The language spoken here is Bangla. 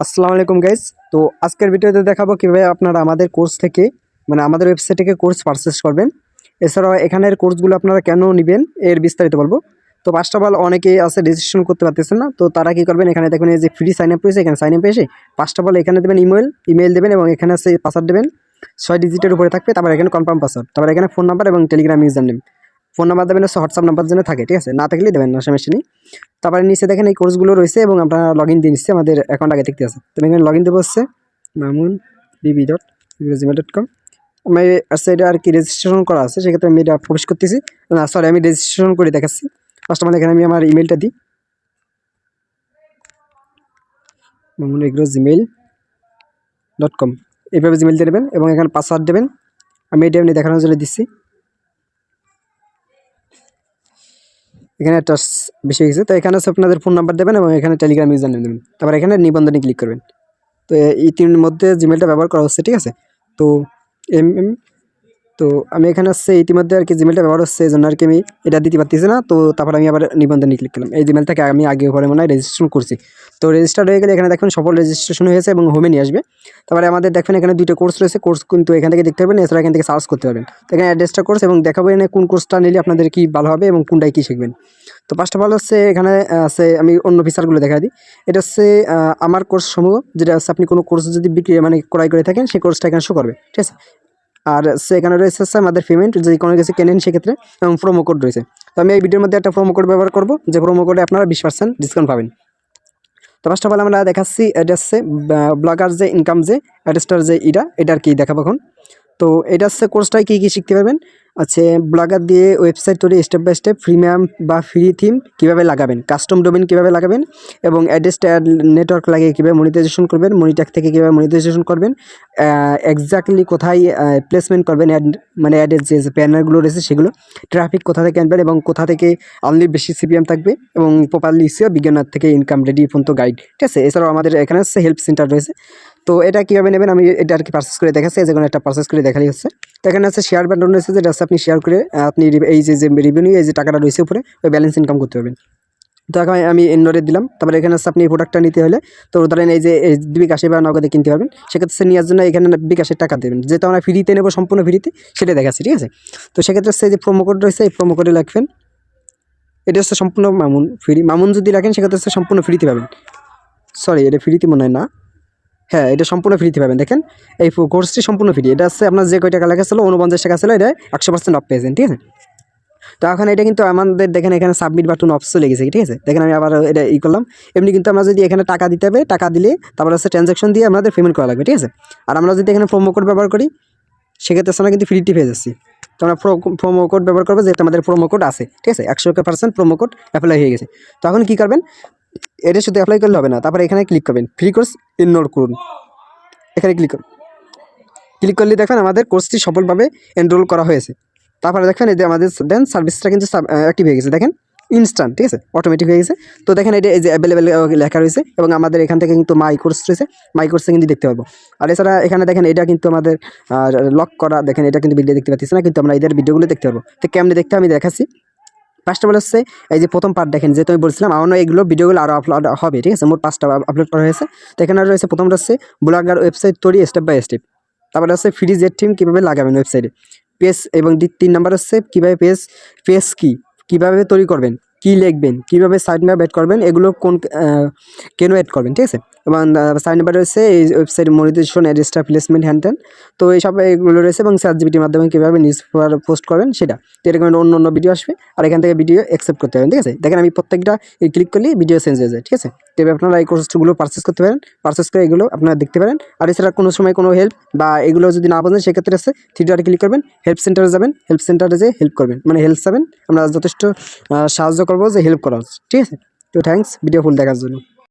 আসসালামু আলাইকুম গাইস তো আজকের ভিডিওতে দেখাবো কীভাবে আপনারা আমাদের কোর্স থেকে মানে আমাদের ওয়েবসাইট থেকে কোর্স পারচেস করবেন। এছাড়াও এখানের কোর্সগুলো আপনারা কেন নেবেন, এর বিস্তারিত বলব। তো ফার্স্ট অফ অল অনেকেই আছে রেজিস্ট্রেশন করতে পারতেছেন না, তো তারা কী করবেন, এখানে দেখবেন এই যে ফ্রি সাইন আপ রয়েছে, এখানে সাইন আপ এসে ফার্স্ট অফ অল এখানে দেবেন ইমেল ইমেল দেবেন এবং এখানে আছে পাসওয়ার্ড দেবেন। ছয় ডিজিটের উপরে থাকবে, তারপর এখানে কনফার্ম পাসওয়ার্ড তারপর এখানে ফোন নাম্বার এবং Telegram user name phone number দেবেন, হচ্ছে হোয়াটসঅ্যাপ নাম্বার জন্য থাকে, ঠিক আছে? না থাকলেই দেবেন না, সমস্যা নেই। তারপরে নিচে দেখেন এই কোর্সগুলো রয়েছে এবং আপনারা লগ ইন দিয়ে নিচ্ছে, আমাদের অ্যাকাউন্ট আগে দেখতে আছে। তুমি এখানে লগ ইন দেবো হচ্ছে মামুন বিবি ডট জিমেল ডট কম আমি এটা আর কি রেজিস্ট্রেশন করা আছে, সেক্ষেত্রে আমি এটা প্রবেশ করতেছি। না সরি আমি রেজিস্ট্রেশন করে দেখাচ্ছি। ফার্স্ট আমাদের এখানে আমি আমার ইমেলটা দিই। Mamun agro Gmail dot com এইভাবে জিমেল দিয়ে দেবেন এবং এখানে পাসওয়ার্ড দেবেন। আমি এটা এমনি দেখানোর জন্য দিচ্ছি। এখানে একটা বেশি গেছে তো এখানে হচ্ছে আপনাদের ফোন নাম্বার দেবেন এবং এখানে টেলিগ্রাম ইউজার নেম দেবেন। তারপর এখানে নিবন্ধনে ক্লিক করবেন। তো এই তিনের মধ্যে জিমেলটা ব্যবহার করা হচ্ছে, ঠিক আছে? তো এম এম তো আমি এখানে হচ্ছে ইতিমধ্যে আর কি জিমেলটা ব্যবহার হচ্ছে, এই জন্য আর কি আমি এটা দিতে পারতেছি না। তো তারপর আমি আবার নিবন্ধনে ক্লিক করলাম। এই জিমেল থেকে আমি আগে ঘরে মনে হয় রেজিস্ট্রেশন করছি। তো রেজিস্টার হয়ে গেলে এখানে দেখবেন সফল রেজিস্ট্রেশন হয়েছে এবং হোমে নিয়ে আসবে। তারপরে আমাদের দেখবেন এখানে দুটো কোর্স রয়েছে। কোর্স কিন্তু এখান থেকে দেখতে পারবেন, এছাড়া এখান থেকে সার্চ করতে পারবেন। তো এখানে অ্যাড্রেসটা কোর্স এবং দেখাবো এখানে কোন কোর্সটা নিলে আপনাদের কি ভালো হবে এবং কোনটাই কী শিখবেন। তো ফার্স্ট অফ অল হচ্ছে এখানে আছে আমি অন্য ফিচারগুলো দেখা দিই। এটা হচ্ছে আমার কোর্স সমূহ, যেটা হচ্ছে আপনি কোনো কোর্স যদি বিক্রি মানে ক্রয় করে থাকেন, সেই কোর্সটা এখানে শো করবে। ঠিক আছে? আর সেখানে রয়েছে হচ্ছে আমাদের পেমেন্ট যদি কোনো কিছু কেনেন সেক্ষেত্রে, এবং প্রোমো কোড রয়েছে। তো আমি এই ভিডিওর মধ্যে একটা প্রোমো কোড ব্যবহার করব, যে প্রোমো কোডে আপনারা বিশ পার্সেন্ট ডিসকাউন্ট পাবেন। তো ফার্স্ট অফ অল আমরা দেখাচ্ছি, এটা হচ্ছে ব্লগার যে ইনকাম যে অ্যাডেস্টার যে এটা এটা আর কি দেখাবো এখন। তো এটা হচ্ছে কোর্সটায় কী কী শিখতে পারবেন? আছে ব্লগার দিয়ে ওয়েবসাইট তৈরি স্টেপ বাই স্টেপ প্রিমিয়াম বা ফ্রি থিম কীভাবে লাগাবেন কাস্টম ডোমেন কীভাবে লাগাবেন এবং অ্যাডেস্ট নেটওয়ার্ক লাগিয়ে কীভাবে মনিটাইজেশন করবেন মনিটাক থেকে কীভাবে মনিটাইজেশন করবেন এক্স্যাক্টলি কোথায় প্লেসমেন্ট করবেন অ্যাড মানে অ্যাডের যে ব্যানারগুলো রয়েছে সেগুলো ট্রাফিক কোথা থেকে আনবেন এবং কোথা থেকে আনলি বেশি সিপিএম থাকবে এবং প্রপারলি ইসিও বিজ্ঞানার থেকে ইনকাম রেডি পর্যন্ত গাইড ঠিক আছে? এছাড়াও আমাদের এখানে হচ্ছে হেল্প সেন্টার রয়েছে। তো এটা কীভাবে নেবেন আমি এটা আর কি পার্সেস করে দেখাচ্ছি যে কোনো একটা পার্সেস করে দেখালেই হচ্ছে। তো এখানে আছে শেয়ার বাটন রয়েছে, যেটা হচ্ছে আপনি শেয়ার করে আপনি এই যে যে রেভিনিউ এই যে টাকাটা রয়েছে উপরে, ওই ব্যালেন্স ইনকাম করতে পারবেন। তো এখন আমি এন্ডোরে দিলাম। তারপরে এখানে আপনি এই প্রোডাক্টটা নিতে হলে, তো ধরেন এই যে বিকাশে বা নগদে কিনতে পারবেন। সেক্ষেত্রে নেওয়ার জন্য এখানে বিকাশের টাকা দেবেন। যেহেতু আমরা ফ্রিতে নেব, সম্পূর্ণ ফ্রিতে সেটা দেখাচ্ছি, ঠিক আছে? তো সেক্ষেত্রে এই যে প্রোমো কোড রয়েছে, এই প্রোমো কোডে লাগবেন এটা হচ্ছে সম্পূর্ণ মামুন ফ্রি মামুন যদি রাখেন, সেক্ষেত্রে সম্পূর্ণ ফ্রিতে পাবেন। সরি এটা ফ্রিতে মনে হয় না। হ্যাঁ এটা সম্পূর্ণ ফ্রিতে পাবেন। দেখেন, এই কোর্সটি সম্পূর্ণ ফ্রি এটা হচ্ছে আপনার যে কয় টাকা লেখা ছিল উনপঞ্চাশ টাকা ছিল, এটা একশো পার্সেন্ট অফ পেয়েছেন ঠিক আছে? তো এখন এটা কিন্তু আমাদের, দেখেন এখানে সাবমিট বাটন অফ চলে গেছে, ঠিক আছে? দেখেন আমি আবার এটা ই করলাম। এমনি কিন্তু আমরা যদি এখানে টাকা দিতে হবে, টাকা দিলে তারপর হচ্ছে ট্রানজাকশন দিয়ে আমাদের পেমেন্ট করা লাগবে, ঠিক আছে? আর আমরা যদি এখানে প্রোমো কোড ব্যবহার করি, সেক্ষেত্রে আমরা কিন্তু ফ্রিটি পেয়ে যাচ্ছি। তো আমরা প্রোমো কোড ব্যবহার করব, যেহেতু আমাদের প্রোমো কোড আছে, ঠিক আছে? একশো পার্সেন্ট প্রোমো কোড অ্যাপ্লাই হয়ে গেছে। তো এখন কী করবেন? এটা শুধু অ্যাপ্লাই করলে হবে না। তারপরে এখানে ক্লিক করবেন। ফ্রি কোর্স ইনরোল করুন। এখানে ক্লিক করুন। ক্লিক করলে দেখবেন আমাদের কোর্সটি সফলভাবে এনরোল করা হয়েছে। তারপরে দেখবেন এই যে আমাদের দেন সার্ভিসটা কিন্তু অ্যাক্টিভ হয়ে গেছে। দেখেন ইনস্ট্যান্ট ঠিক আছে? অটোমেটিক হয়ে গেছে। তো দেখেন এটা এই যে অ্যাভেলেবেল লেখা রয়েছে এবং আমাদের এখান থেকে কিন্তু মাই কোর্স রয়েছে। মাই কোর্সে কিন্তু দেখতে পারব আর এছাড়া এখানে দেখেন এটা কিন্তু আমাদের লক করা, দেখেন এটা কিন্তু ভিডিও দেখতে পাচ্ছি না, কিন্তু আমরা এদের ভিডিওগুলো দেখতে পারব তো কেমনে দেখতে আমি দেখাচ্ছি। ফার্স্ট অফ অল হচ্ছে, এই যে প্রথম পার্ট দেখেন যে তুমি বলছিলাম আমার এগুলো ভিডিওগুলো আরও আপলোড হবে, ঠিক আছে? মোট পাঁচটা আপলোড করা হয়েছে। তো এখানে রয়েছে, প্রথমটা হচ্ছে ব্লগার ওয়েবসাইট তৈরি স্টেপ বাই স্টেপ তারপরে হচ্ছে ফ্রি জেড টিম কীভাবে লাগাবেন ওয়েবসাইটে পেজ এবং তিন নাম্বার হচ্ছে, কীভাবে পেজ পেজ কী? কীভাবে তৈরি করবেন? কী লিখবেন? কীভাবে সাইড ম্যাপ অ্যাড করবেন? এগুলো কোন কেন অ্যাড করবেন? ঠিক আছে? এবং সাইড নাম্বার রয়েছে, এই ওয়েবসাইট মনিটাইজেশন অ্যাড্রেসটা প্লেসমেন্ট হ্যান্ড ত্যান তো এইসব এগুলো রয়েছে এবং সার্চ জিবিটির মাধ্যমে কীভাবে নিউজ পেপার পোস্ট করবেন সেটা। এরকম অন্য অন্য ভিডিও আসবে, আর এখান থেকে ভিডিও অ্যাকসেপ্ট করতে পারেন, ঠিক আছে? দেখেন আমি প্রত্যেকটা ক্লিক করলেই ভিডিও চেঞ্জ হয়ে যায়, ঠিক আছে? তো এবার আপনারা এই কোর্সগুলো পারচেস করতে পারেন পারচেস করে এগুলো আপনারা দেখতে পারেন। আর এছাড়া কোনো সময় কোনো হেল্প বা এগুলো যদি না বোঝেন সেক্ষেত্রে আছে থ্রিডারে ক্লিক করবেন হেল্প সেন্টারে যাবেন হেল্প সেন্টারে যেয়ে হেল্প করবেন। মানে হেল্প যাবেন আমরা যথেষ্ট সাহায্য করব যে হেল্প করা ঠিক আছে? তো থ্যাঙ্কস ভিডিও ফুল দেখার জন্য।